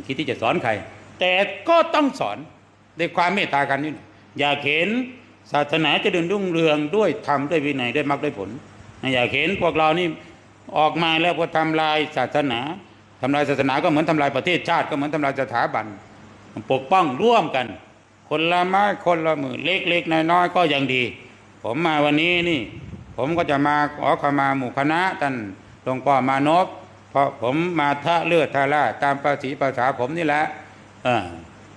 ไม่คิดที่จะสอนใคร แต่ก็ต้องสอนด้วยความเมตตากันนี่อย่าเข็นศาสนาจะเดินรุ่งเรืองด้วยธรรมด้วยวินัยด้วยมรรคด้วยผลอย่าเข็นพวกเรานี่ออกมาแล้วพอทำลายศาสนาทำลายศาสนาก็เหมือนทำลายประเทศชาติก็เหมือนทำลายสถาบันปกป้องร่วมกัน คนละไม้คนละมือเล็กๆน้อยๆก็ยังดี ผมมาวันนี้นี่ ผมก็จะมาขอขมาหมู่คณะท่านหลวงพ่อมานพ เพราะผมมาทะเลือดทะล่าตามภาษีภาษาผมนี่แหละ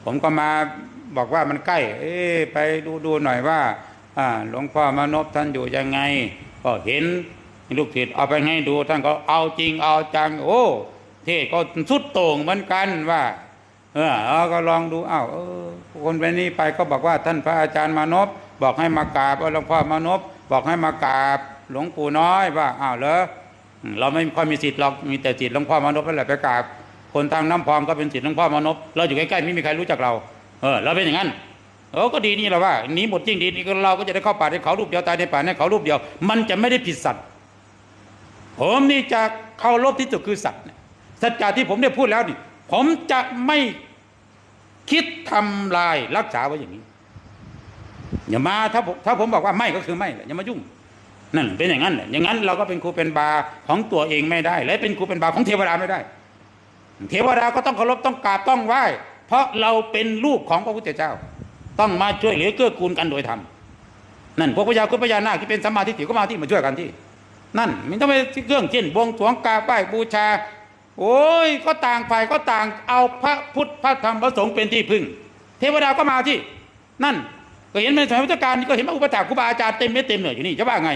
ผมก็มาบอกว่ามันใกล้ เอ้ไปดูดูหน่อยว่าหลวงพ่อมานพท่านอยู่ยังไง ก็เห็นลูกศิษย์เอาไปให้ดูท่านก็เอาจริงเอาจัง โอ้เทศก็สุดโต่งเหมือนกันว่า เออก็ลองดูอ้าวคนไปนี้ไปก็บอกว่าท่านพระอาจารย์มานพบอกให้มากราบหลวงพ่อมานพบอกให้มากราบหลวงปู่น้อยว่าอ้าวเหรอ เราไม่ค่อยมีสิทธิ์หรอกมีแต่สิทธิ์หลวงพ่อมานพนั่นแหละไปกราบคนทางน้ำพองก็เป็นสิทธิ์หลวงพ่อมานพเราอยู่ใกล้ๆไม่มีใครรู้จักเราเออเราเป็นอย่างนั้นเออก็ดีนี่แหละว่าหนีหมดจริงดีนี่เราก็จะได้เข้าป่าในเขารูปเดียวตายในป่าในเขารูปเดียว มันจะไม่ได้ผิดสัตว์ผมนี่จะเคารพที่สุดคือสัตว์เนี่ยสัจจะที่ผมได้พูดแล้วนี่ ผมจะไม่คิดทำลายรักษาไว้อย่างนี้อย่ามาถ้าผมถ้าผมบอกว่าไม่ก็คือไม่อย่ามายุ่ง นั่นเป็นอย่างนั้นแหละอย่างนั้นเราก็เป็นครูเป็นบาของตัวเองไม่ได้ และเป็นครูเป็นบาของเทวดาไม่ได้ เทวดาก็ต้องเคารพต้องกราบต้องไหว้เพราะเราเป็นลูกของพระพุทธเจ้า ต้องมาช่วยเหลือเกื้อกูลกันโดยธรรมนั่นพวกพญาคุณพญานาคที่เป็นสัมมาทิฏฐิก็มาที่มาช่วยกันที่ นั่นมันต้องไปเครื่องเช่นบวงสรวงกราบไหว้บูชา โอ้ยก็ต่างฝ่ายก็ต่างเอาพระพุทธพระธรรมพระสงฆ์เป็นที่พึ่ง เทวดาก็มาที่ นั่นก็เห็นในสมัยพุทธกาลก็เห็นพระอุปถากครูบาอาจารย์เต็มเม็ดเต็มเหนือยอยู่นี่จะว่าไง